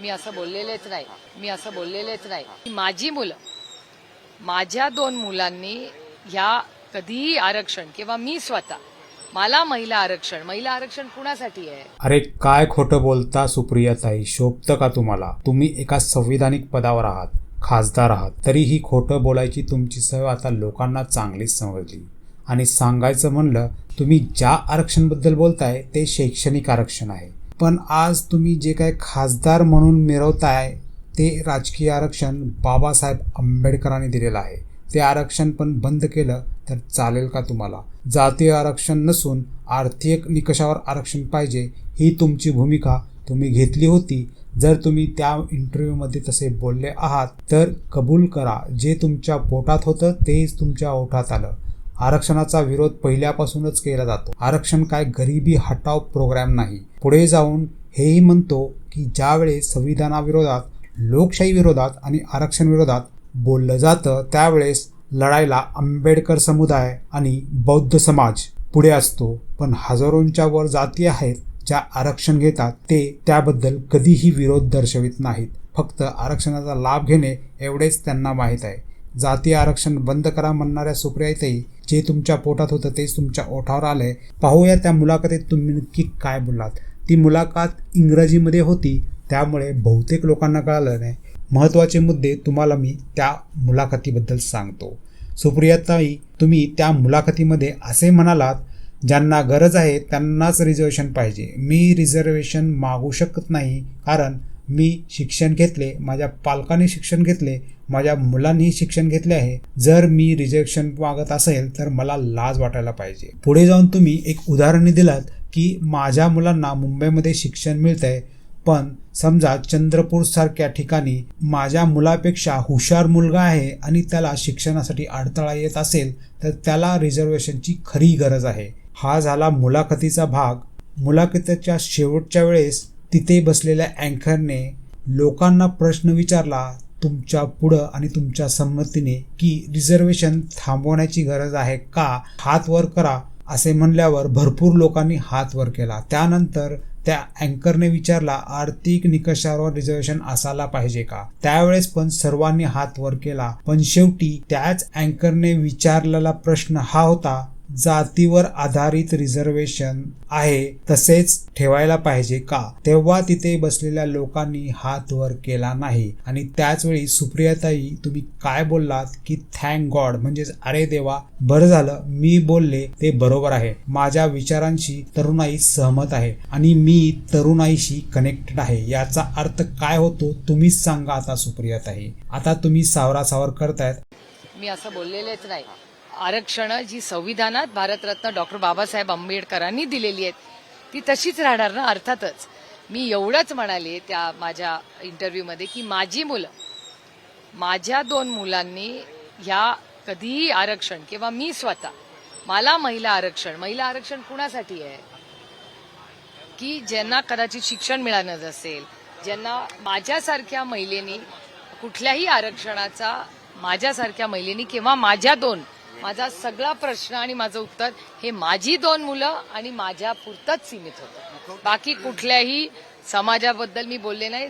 मी असं बोललेलेच नाही. मी असं बोललेलेच नाही. माझी मुलं माझ्या दोन मुलांनी ह्या कधीही आरक्षण किंवा मी स्वतः मला महिला आरक्षण महिला आरक्षण कुणासाठी आहे? अरे काय खोटं बोलता सुप्रियाताई? शोभतं का तुम्हाला? तुम्ही एका संविधानिक पदावर आहात खासदार आहात. तरीही खोटं बोलायची तुमची सवय आता लोकांना चांगलीच समजली. आणि सांगायचं म्हणलं तुम्ही ज्या आरक्षणबद्दल बोलताय ते शैक्षणिक आरक्षण आहे. पण आज तुम्ही जे काय खासदार म्हणून मिरवताय ते राजकीय आरक्षण बाबासाहेब आंबेडकरांनी दिलेलं आहे. ते आरक्षण पण बंद केलं तर चालेल का तुम्हाला? जातीय आरक्षण नसून आर्थिक निकषावर आरक्षण पाहिजे ही तुमची भूमिका तुम्ही घेतली होती. जर तुम्ही त्या इंटरव्ह्यूमध्ये तसे बोलले आहात तर कबूल करा. जे तुमच्या पोटात होतं तेच तुमच्या ओठात आलं. आरक्षणाचा विरोध पहिल्यापासूनच केला जातो. आरक्षण काय गरिबी हटाव प्रोग्राम नाही. पुढे जाऊन हेही म्हणतो की ज्यावेळेस संविधानाविरोधात लोकशाही विरोधात आणि आरक्षण विरोधात बोललं जातं त्यावेळेस लढायला आंबेडकर समुदाय आणि बौद्ध समाज पुढे असतो. पण हजारोंच्या वर जाती आहेत ज्या आरक्षण घेतात ते त्याबद्दल कधीही विरोध दर्शवित नाहीत. फक्त आरक्षणाचा लाभ घेणे एवढेच त्यांना माहीत आहे. जाती आरक्षण बंद करा म्हणणाऱ्या सुप्रियातही जे तुमच्या पोटात होतं तेच तुमच्या ओठावर आलंय. पाहूया त्या मुलाखतीत तुम्ही नक्की काय बोललात. ती मुलाखत इंग्रजीमध्ये होती त्यामुळे बहुतेक लोकांना कळालं नाही. महत्त्वाचे मुद्दे तुम्हाला मी त्या मुलाखतीबद्दल सांगतो. सुप्रियाताई तुम्ही त्या मुलाखतीमध्ये असे म्हणालात ज्यांना गरज आहे त्यांनाच रिझर्वेशन पाहिजे. मी रिझर्वेशन मागू शकत नाही कारण मी शिक्षण घेतले माझ्या पालकांनी शिक्षण घेतले माझ्या मुलांनी शिक्षण घेतले आहे. जर मी रिजेक्शन मागत असेल तर मला लाज वाटायला पाहिजे. पुढे जाऊन तुम्ही एक उदाहरण दिलात की माझ्या मुलांना मुंबईमध्ये शिक्षण मिळतंय पण समजा चंद्रपूर सारख्या ठिकाणी माझ्या मुलापेक्षा हुशार मुलगा आहे आणि त्याला शिक्षणासाठी अडथळा येत असेल तर त्याला रिझर्वेशनची खरी गरज आहे. हा झाला मुलाखतीचा भाग. मुलाखतीच्या शेवटच्या वेळेस तिथे बसलेल्या अँकरने लोकांना प्रश्न विचारला तुमच्या पुढं आणि तुमच्या संमतीने की रिझर्वेशन थांबवण्याची गरज आहे का? हात वर करा असे म्हणल्यावर भरपूर लोकांनी हात वर केला. त्यानंतर त्या अँकरने विचारला आर्थिक निकषावर रिझर्वेशन असायला पाहिजे का? त्यावेळेस पण सर्वांनी हात वर केला. पण शेवटी त्याच अँकरने विचारलेला प्रश्न हा होता जातीवर आधारित रिझर्वेशन आहे तसेच ठेवायला पाहिजे का? तेव्हा तिथे बसलेल्या लोकांनी हात वर केला नाही. आणि त्याच वेळी सुप्रियाताई तुम्ही काय बोललात की थँक गॉड म्हणजेच अरे देवा बरं झालं मी बोलले ते बरोबर आहे. माझ्या विचारांशी तरुणाई सहमत आहे आणि मी तरुणाईशी कनेक्टेड आहे. याचा अर्थ काय होतो तुम्हीच सांगा आता सुप्रियाताई. आता तुम्ही सावरा सावर करतायत. मी असं बोललेलेच नाही. आरक्षण जी संविधानात भारतरत्न डॉक्टर बाबासाहेब आंबेडकरांनी दिलेली आहेत ती तशीच राहणार ना? अर्थातच मी एवढंच म्हणाले त्या माझ्या इंटरव्ह्यूमध्ये की माझी मुलं माझ्या दोन मुलांनी ह्या कधीही आरक्षण किंवा मी स्वतः मला महिला आरक्षण महिला आरक्षण कुणासाठी आहे? की ज्यांना कदाचित शिक्षण मिळालं असेल ज्यांना माझ्यासारख्या महिलेनी कुठल्याही आरक्षणाचा माझ्यासारख्या महिलेनी किंवा माझ्या दोन माझा सगळा प्रश्न आणि माझं उत्तर हे माझी दोन मुलं आणि माझ्या पुरतंच सीमित होतं. बाकी कुठल्याही समाजाबद्दल मी बोलले नाही.